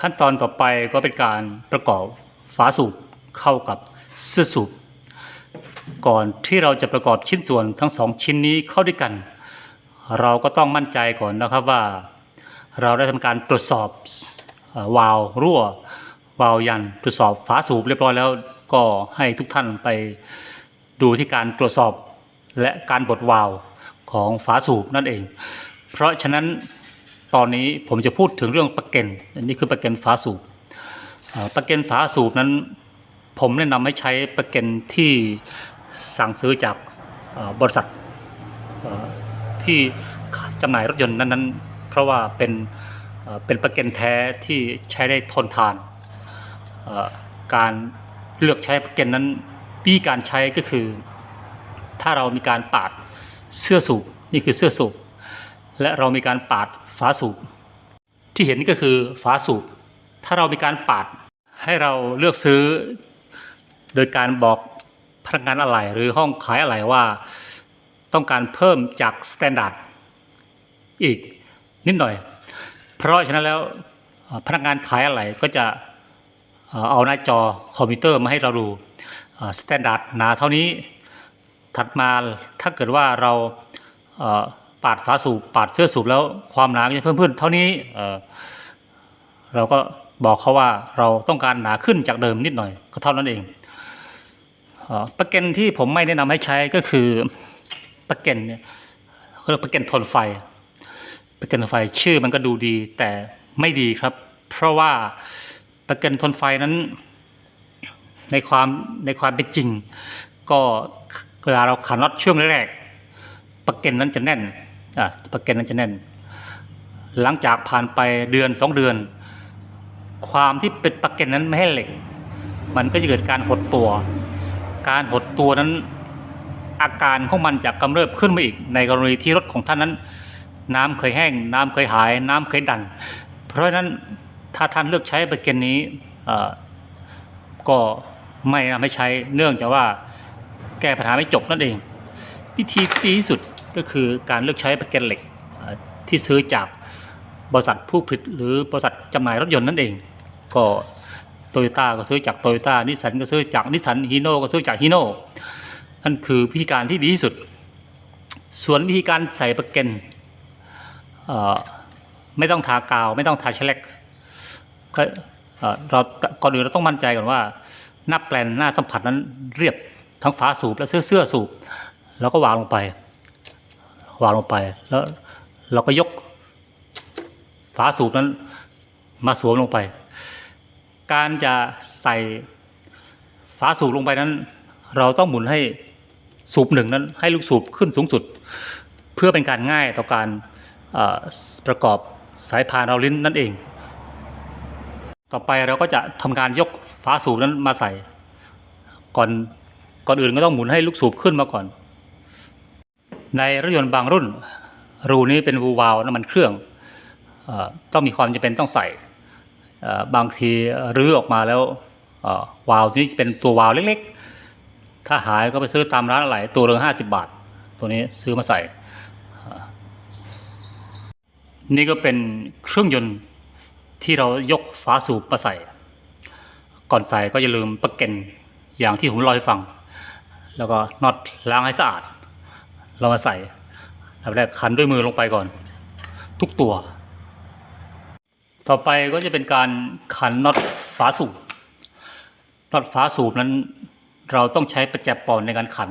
ขั้นตอนต่อไปก็เป็นการประกอบฝาสูบเข้ากับเสื้อสูบก่อนที่เราจะประกอบชิ้นส่วนทั้งสองชิ้นนี้เข้าด้วยกัน เราก็ต้องมั่นใจก่อนนะครับว่า เราได้ทำการตรวจสอบวาล์วรั่ววาล์วยันตรวจสอบฝาสูบเรียบร้อยแล้วก็ให้ทุกท่านไปดูที่การตรวจสอบและการบดวาล์วของฝาสูบนั่นเอง เพราะฉะนั้น ตอนนี้ผมจะพูดถึงเรื่องประเก็นอันนี้คือประเก็นฝาสูบประเก็นฝาสูบนั้น ผมแนะนำให้ใช้ประเก็นที่สั่งซื้อจากบริษัทที่จำหน่ายรถยนต์นั้นๆ เพราะว่าเป็นเป็นประเก็นแท้ที่ใช้ได้ทนทาน การเลือกใช้ประเก็นนั้นวิธีการใช้ก็คือ ถ้าเรามีการปาดเสื้อสูบนี่คือเสื้อสูบและเรามีการปาด ฝาสูบที่เห็นนี่ก็คือฝาสูบถ้าเรามีการปาดให้เราเลือกซื้อ โดยการบอกพนักงานอะไหล่หรือห้องขายอะไหล่ว่าต้องการเพิ่มจากสแตนดาร์ดอีกนิดหน่อย เพราะฉะนั้นแล้วพนักงานขายอะไหล่ก็จะเอาหน้าจอคอมพิวเตอร์มาให้เราดูสแตนดาร์ดหนาเท่านี้ถัดมาถ้าเกิดว่าเรา ปาดฝาสูบปาดเสื้อสูบแล้วความหนาจะเพิ่มขึ้นเท่านี้เออเราก็บอกเขาว่าเราต้องการหนาขึ้นจากเดิมนิดหน่อยก็เท่านั้นเองประเก็นที่ผมไม่แนะนำให้ใช้ก็คือประเก็นเนี่ยเขาเรียกประเก็นทนไฟประเก็นทนไฟชื่อมันก็ดูดีแต่ไม่ดีครับ เพราะว่าประเก็นทนไฟนั้น ในความในความเป็นจริง ก็เวลาเราขันน็อตช่วงแรกประเก็นนั้นจะแน่น ประเก็นนั้นจะแน่น หลังจากผ่านไปเดือนสองเดือน ความที่เป็นประเก็นนั้นไม่ให้เหล็ก มันก็จะเกิดการหดตัว การหดตัวนั้นอาการของมันจะกำเริบขึ้นมาอีก ในกรณีที่รถของท่านนั้น น้ำเคยแห้ง น้ำเคยหาย น้ำเคยดัน เพราะฉะนั้นถ้าท่านเลือกใช้ประเก็นนี้อ่อก็ไม่นะนำให้ใช้เนื่องจากว่าแก้ปัญหาไม่จบนั่นเองวิธีที่ดีที่สุด ก็คือการเลือกใช้ประกันเหล็กที่ซื้อจากบริษัทผู้ผลิตหรือบริษัทจำหน่ายรถยนต์นั่นเอง ก็โตโยต้าก็ซื้อจากโตโยต้านิสสันก็ซื้อจากนิสสันฮีโน่ก็ซื้อจากฮีโน่นั่นคือวิธีการที่ดีที่สุด ส่วนวิธีการใส่ประกันเอ่อไม่ต้องทากาว ไม่ต้องทาเชลเล็กก็เราก่อนอื่นเราต้องมั่นใจก่อนว่าหน้าแปลนหน้าสัมผัสนั้นเรียบทั้งฝาสูบและเสื้อเสื้อสูบ แล้วก็วางลงไป วางลงไป แล้วเราก็ยกฝาสูบนั้นมาสวมลงไป การจะใส่ฝาสูบลงไปนั้น เราต้องหมุนให้สูบหนึ่งนั้น ให้ลูกสูบขึ้นสูงสุด เพื่อเป็นการง่ายต่อการประกอบสายพานเราลิ้นนั่นเอง ต่อไปเราก็จะทำการยกฝาสูบนั้นมาใส่ ก่อนก่อนอื่นก็ต้องหมุนให้ลูกสูบขึ้นมาก่อน ในรถยนต์บางรุ่น รูนี้เป็นรูวาล์วน้ำมันเครื่องต้องมีความจำเป็นต้องใส่บางทีรื้อออกมาแล้ววาล์วนี้เป็นตัววาล์วเล็กๆ ถ้าหายก็ไปซื้อตามร้านอะไหล่ตัวเรือห้าสิบบาท ตัวนี้ซื้อมาใส่ นี่ก็เป็นเครื่องยนต์ที่เรายกฝาสูบมาใส่ ก่อนใส่ก็อย่าลืมประเก็นอย่างที่ผมล่าให้ฟัง แล้วก็น็อตล้างให้สะอาด เรามาใส่แล้วแรกขันด้วยมือลงไปก่อน ทุกตัว ต่อไปก็จะเป็นการขันน็อตฝาสูบน็อตฝาสูบนั้น เราต้องใช้ประแจปอนในการขัน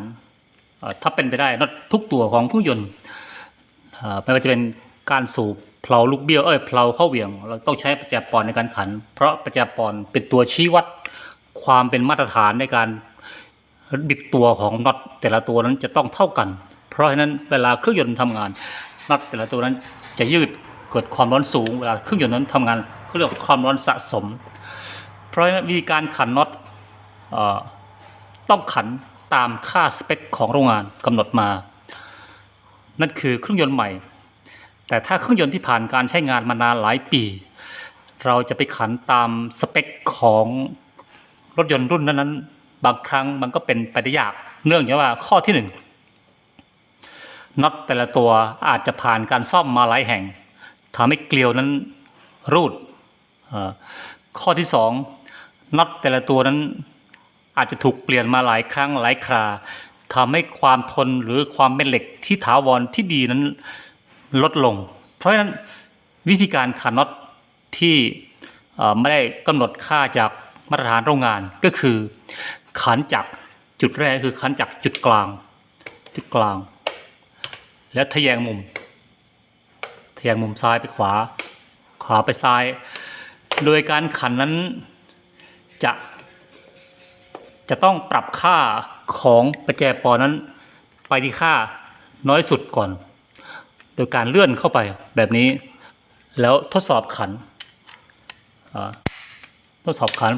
ถ้าเป็นไปได้น็อตทุกตัวของเครื่องยนต์ไม่ว่าจะเป็นการสูบเพลาลูกเบี้ยวเอ้ยเพลาเข้าเหวี่ยง เราต้องใช้ประแจปอนในการขัน เพราะประแจปอนเป็นตัวชี้วัดความเป็นมาตรฐานในการบิดตัวของน็อตแต่ละตัวนั้นจะต้องเท่ากัน เพราะฉะนั้นเวลาเครื่องยนต์ทำงานน็อตแต่ละตัวนั้นจะยืดเกิดความร้อนสูงเวลาเครื่องยนต์นั้นทำงานเขาเรียกวความร้อนสะสม เพราะฉะนั้นวิธีการขันน็อตต้องขันตามค่าสเปคของโรงงานกำหนดมา นั่นคือเครื่องยนต์ใหม่ แต่ถ้าเครื่องยนต์ที่ผ่านการใช้งานมานานหลายปี เราจะไปขันตามสเปคของรถยนต์รุ่นนั้นๆบางครั้งมันก็เป็นไปได้ยากเนื่องจากว่าข้อที่หนึ่ง น็อตแต่ละตัวอาจจะผ่านการซ่อมมาหลายแห่งทำให้เกลียวนั้นรูด ข้อที่สองน็อตแต่ละตัวนั้นอาจจะถูกเปลี่ยนมาหลายครั้งหลายคราทำให้ความทนหรือความเป็นเหล็กที่ถาวรที่ดีนั้นลดลง เพราะฉะนั้นวิธีการขันน็อตที่ไม่ได้กำหนดค่าจากมาตรฐานโรงงานก็คือขันจากจุดแรกคือขันจากจุดกลาง จุดกลาง และทะแยงมุมทะแยงมุมซ้ายไปขวา ขวาไปซ้าย โดยการขันนั้นจะ จะต้องปรับค่าของประแจปอนั้น ไปที่ค่าน้อยสุดก่อน โดยการเลื่อนเข้าไปแบบนี้ แล้วทดสอบขันทดสอบขัน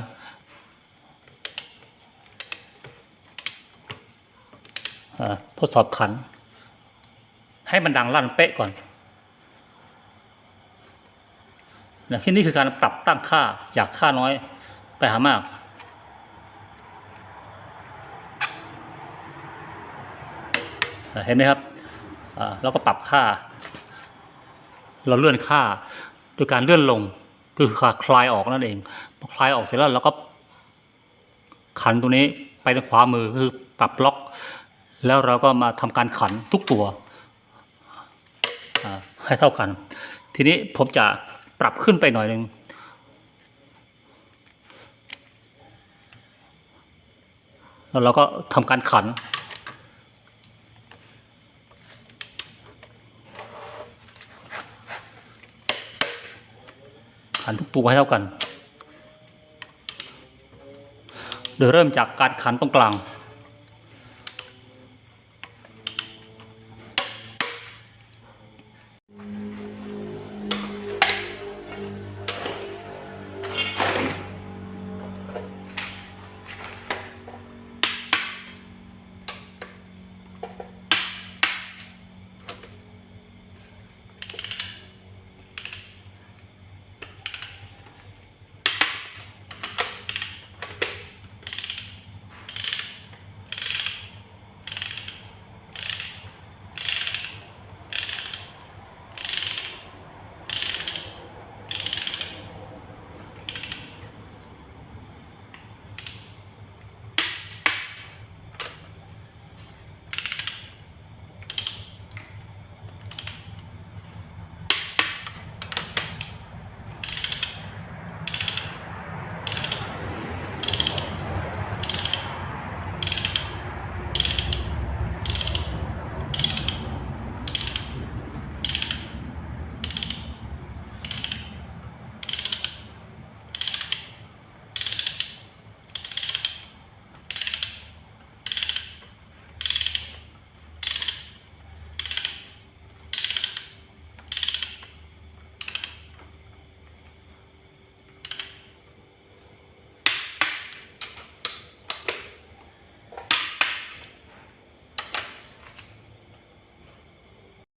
ทดสอบขัน ให้มันดังลั่นเป๊ะก่อนนะที่นี่คือการปรับตั้งค่าจากค่าน้อยไปหามาก เห็นไหมครับเราก็ปรับค่า เราเลื่อนค่าโดยการเลื่อนลงคือค่าคลายออกนั่นเองพอคลายออกเสร็จแล้วเราก็ขันตัวนี้ไปทางขวามือคือปรับล็อก แล้วเราก็มาทำการขันทุกตัว ให้เท่ากัน ทีนี้ผมจะปรับขึ้นไปหน่อยหนึ่งแล้วเราก็ทำการขัน ขันทุกตัวให้เท่ากัน โดยเริ่มจากการขันตรงกลาง